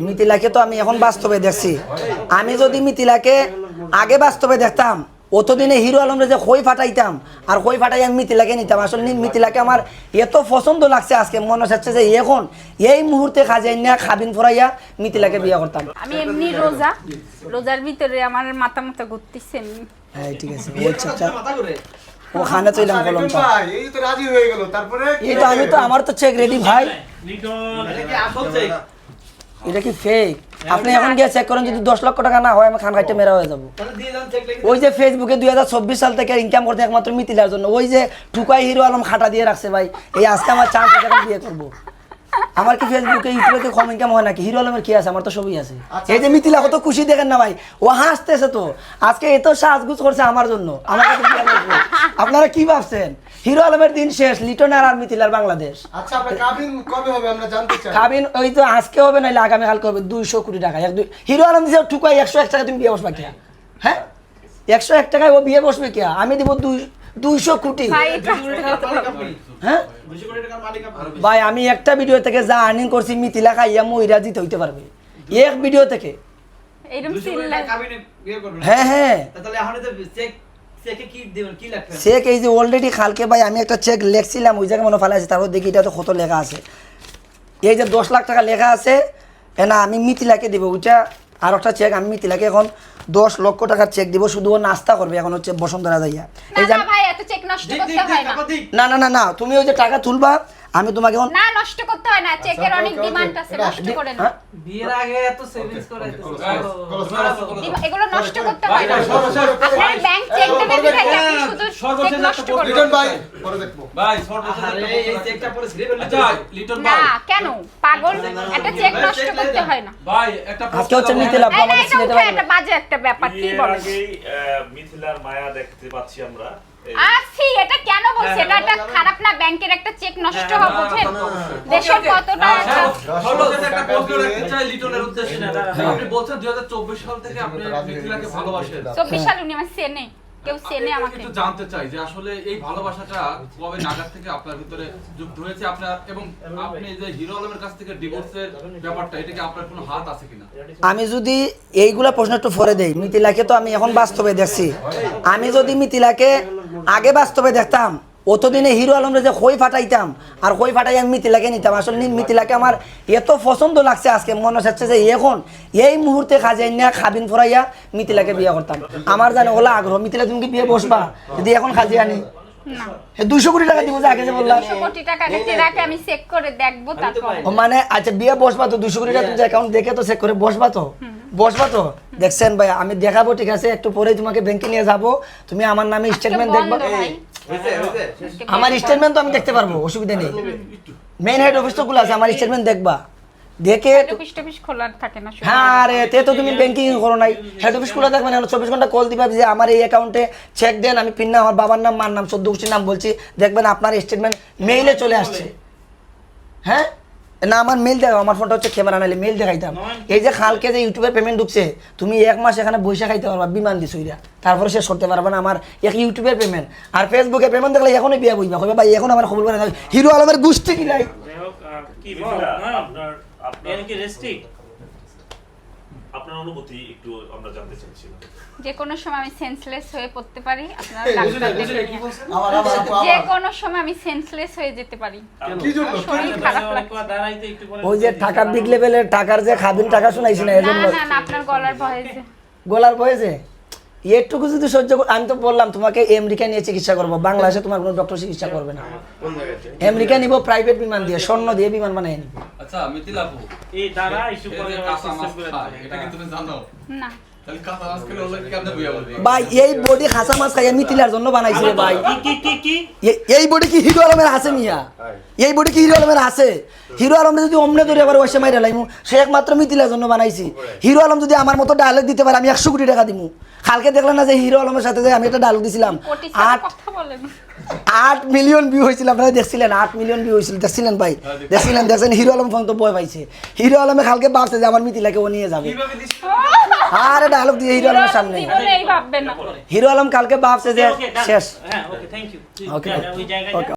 মিথিলাকে তো আমি এখন বাস্তবে দেখছি। আমি যদি মিথিলাকে আগে বাস্তবে দেখতাম অতদিনে হিরো আলমরে যে খই ফাটাইতাম আর খই ফাটাই আমি মিথিলাকে নিতাম আসলে নি- মিথিলাকে আমার এত পছন্দ লাগছে আজকে মনে হচ্ছে যে এখন এই মুহূর্তে খাজাই না খাবিন ফরাইয়া মিথিলাকে বিয়ে করতাম। আমি এমনি রোজা রোজার ভিতরে আমার মাথা মাথা ঘুরতেছে হ্যাঁ ঠিক আছে ওখানে চইলাম কলমটা ভাই, এই তো রাজি হয়ে গেল তারপরে এই তো আমি তো আমার তো চেক রেডি ভাই। এটা কি ফেক আপনি এখন গিয়ে চেক করেন যদি দশ লক্ষ টাকা না হয় আমি খান খাইতে মেরা হয়ে যাব। ওই যে ফেসবুকে দুই হাজার চব্বিশ সাল থেকে ইনকাম করতে একমাত্র মিতিলার জন্য ওই যে ঠুকাই হিরো আলম খাটা দিয়ে রাখছে ভাই এই আজকে আমার চান্স বিয়ে করব। আমার কি ফেসবুকে ইউটিউবে কম ইনকাম হয় নাকি? হিরো আলমের কি আছে? আমার তো সবই আছে। এই যে মিথিলা কত খুশি দেখেন না ভাই? ও হাসতেছে তো। আজকে এত সাজগুজ করছে আমার জন্য। আমার কাছে আপনারা কি ভাবছেন? হিরো আলমের দিন শেষ লিটন আর মিথিলার বাংলাদেশ। আচ্ছা আপনার কাবিন কবে হবে আমরা জানতে চাই। খাবিন ওই তো আজকে হবে নাহলে আগামী কালকে হবে। দুইশো কোটি টাকা। এক দুই হিরো আলম যে ঠুকাই একশো এক টাকা তুমি বিয়ে বসবে কে? হ্যাঁ? একশো এক টাকায় ও বিয়ে বসবে কে? আমি দিব দুই দুইশো কোটি। ভাই হ্যাঁ? ভাই আমি একটা ভিডিও থেকে যা আর্নিং করছি মিথিলা খাইয়া মহিলা জিতে হইতে পারবে। এক ভিডিও থেকে। হ্যাঁ হ্যাঁ। তাহলে চেক চেকে কি দিবেন কি লাগবে চেক এই যে অলরেডি কালকে ভাই আমি একটা চেক লেখছিলাম ওই জায়গায় মনে ফেলা আছে তারপর দেখি এটা তো কত লেখা আছে। এই যে দশ লাখ টাকা লেখা আছে না আমি মিথিলাকে দেবো ওইটা আর একটা চেক আমি মিথিলাকে এখন দশ লক্ষ টাকার চেক দিব শুধু নাস্তা করবে এখন হচ্ছে বসন্ত রাজাইয়া এই যে না না আমি- ভাই এত চেক নষ্ট দিক করতে দিক হয় দিক না। না না না না তুমি ওই যে টাকা তুলবা আমি তোমাকে এখন না নষ্ট করতে হয় না চেকের অনেক। ডিমান্ড আছে নষ্ট করে না। হ্যাঁ? বিয়ের আগে এত সেভিংস করে এগুলো নষ্ট করতে হয় না। আপনার ব্যাংক চেক দেবে দিবে আপনি শুধু সর্বশেষ একটা নষ্ট প্রশ্ন- করবেন লিটন ভাই পরে দেখব। ভাই সর্বশেষ আরে এই চেকটা পরে ছিঁড়ে ফেললে আচ্ছা লিটন না কেন? পাগল? একটা চেক নষ্ট করতে হয় না। ভাই একটা আজকে হচ্ছে মিথিলা এই আমাদের এটা সিলেটে একটা বাজে একটা ব্যাপার কি বলেন মিথিলার মায়া দেখতে পাচ্ছি আমরা। এই এটা কেন বলছে? এটা একটা খারাপ না ব্যাংকের একটা চেক নষ্ট হওয়া বোঝেন দেশের কতটা সর্বশেষ একটা প্রশ্ন রাখতে চাই লিটনের উদ্দেশ্যে। আপনি বলছেন দুই হাজার চব্বিশ সাল থেকে আপনি মিথিলাকে ভালোবাসেন। সাল উনি আমার চেনে। কেউ চেনে আমাকে। একটু জানতে চাই যে আসলে এই ভালোবাসাটা কবে নাগাদ থেকে আপনার ভিতরে যুক্ত হয়েছে? আপনার এবং আপনি যে হিরো আলমের কাছ থেকে ডিভোর্সের ব্যাপারটা এটা কি আপনার কোনো হাত আছে কিনা? আমি যদি এইগুলা প্রশ্ন একটু পরে দেই মিতিলাকে তো আমি এখন বাস্তবে দেখছি। আমি যদি মিতিলাকে আগে বাস্তবে দেখতাম অতদিনে হিরো আলমরে যে খই ফাটাইতাম আর খই ফাটাই আমি মিথিলাকে নিতাম। আসলে মিথিলাকে আমার এত পছন্দ লাগছে আজকে মনে হচ্ছে যে এখন এই মুহূর্তে খাজাই না খাবিন ফরাইয়া মিথিলাকে বিয়ে করতাম। আমার জানে ওলা আগ্রহ মিথিলা তুমি কি বিয়ে বসবা? যদি এখন খাজি আনি? না। দুইশো কোটি টাকা দিব যে আগে যে বললাম দুশো কোটি টাকা আগে রাখে আমি চেক করে দেখব তারপর। মানে আচ্ছা বিয়ে বসবা তো দুশো কোটি টাকা তুমি অ্যাকাউন্ট দেখে তো চেক করে বসবা তো? বসবা তো? দেখছেন ভাই আমি দেখাবো ঠিক আছে? একটু পরে তোমাকে ব্যাংকে নিয়ে যাব। তুমি আমার নামে স্টেটমেন্ট দেখবা। হয়েছে হয়েছে। আমার স্টেটমেন্ট তো আমি দেখতে পারব অসুবিধা নেই। মেইন হেড অফিস তো খোলা আছে আমার স্টেটমেন্ট দেখবা। দেখে। হ্যাঁ আরে তে তো তুমি ব্যাংকিং করো নাই। হেড অফিস খোলা থাকবে না চব্বিশ ঘণ্টা কল দিবা যে আমার এই অ্যাকাউন্টে চেক দেন আমি পিন নাম আমার বাবার নাম মার নাম সদ্য গোষ্ঠীর নাম বলছি। দেখবেন আপনার স্টেটমেন্ট মেইলে চলে আসছে। হ্যাঁ? না আমার মেল দেখো আমার ফোনটা হচ্ছে ক্যামেরা নাইলে মেল দেখাইতাম। এই যে খালকে যে ইউটিউবের পেমেন্ট ঢুকছে তুমি এক মাস এখানে বসে খাইতে পারবা বিমান দিছো এটা। তারপরে শেষ করতে পারবা না আমার এক ইউটিউবের পেমেন্ট আর ফেসবুকে পেমেন্ট দেখলে এখনই বিয়া বইবা। কইবা ভাই এখন আমার খবর হিরো আলমের গোষ্ঠী কি নাই যাই হোক, আহ, কি আপনার আপনার কি রেস্ট্রিক্ট আপনার অনুভূতি একটু আমরা জানতে চাইছিলাম। যে কোনো সময় আমি সেন্সলেস হয়ে পড়তে পারি আপনারা ডাক্তার যে কোনো সময় আমি সেন্সলেস হয়ে যেতে পারি। কি জন্য? শরীর খারাপ লাগছে। দাঁড়াইতে একটু ওই যে টাকা বিগ লেভেলের টাকার যে খাদিন টাকা শুনাইছি না না এজন্য না না আপনার গলার ভয়েছে গোলার বয়েছে একটুকু যদি সহ্য কর- আমি তো বললাম তোমাকে আমেরিকা নিয়ে চিকিৎসা করব বাংলাদেশে তোমার কোনো ডক্টর চিকিৎসা করবে না। আমেরিকা নিব প্রাইভেট বিমান দিয়ে স্বর্ণ দিয়ে বিমান বানিয়ে নিব। আচ্ছা মিথিলা আপু এই দাঁড়া একটু এই পরে যে কাঁচা মাছ খায়, এটা কি তুমি জানো। না। মাছ ভাই এই বডি খাসা মাছ খাইয়া মিথিলার জন্য বানাইছে ভাই। কি কি কি কি? এই বডি কি হিরো আলমের আছে মিয়া? এই বডি কি হিরো আলমের আছে হিরো আলম যদি অমনে ধরে আবার ওয়াসে মাইরা লাইমু সে একমাত্র মিথিলার জন্য বানাইছি। হিরো আলম যদি আমার মতো ডায়লগ দিতে পারে আমি একশো কোটি টাকা দিমু। কালকে দেখলাম না যে হিরো আলমের সাথে যে আমি একটা ডায়লগ দিছিলাম। আট কথা বলেন। আট মিলিয়ন ভিউ হয়েছিল আপনারা দেখছিলেন আট মিলিয়ন ভিউ হয়েছিল দেখছিলেন ভাই? দেখছিলেন দেখছেন হিরো আলম ফোন তো বয় পাইছে। হিরো আলমে কালকে ভাবছে যে আমার মিথিলাকে ও নিয়ে যাবে। আরে ডায়লগ দিয়ে হিরো আলমের সামনে। হিরো আলম কালকে ভাবছে যে ওকে শেষ। ওকে ওকে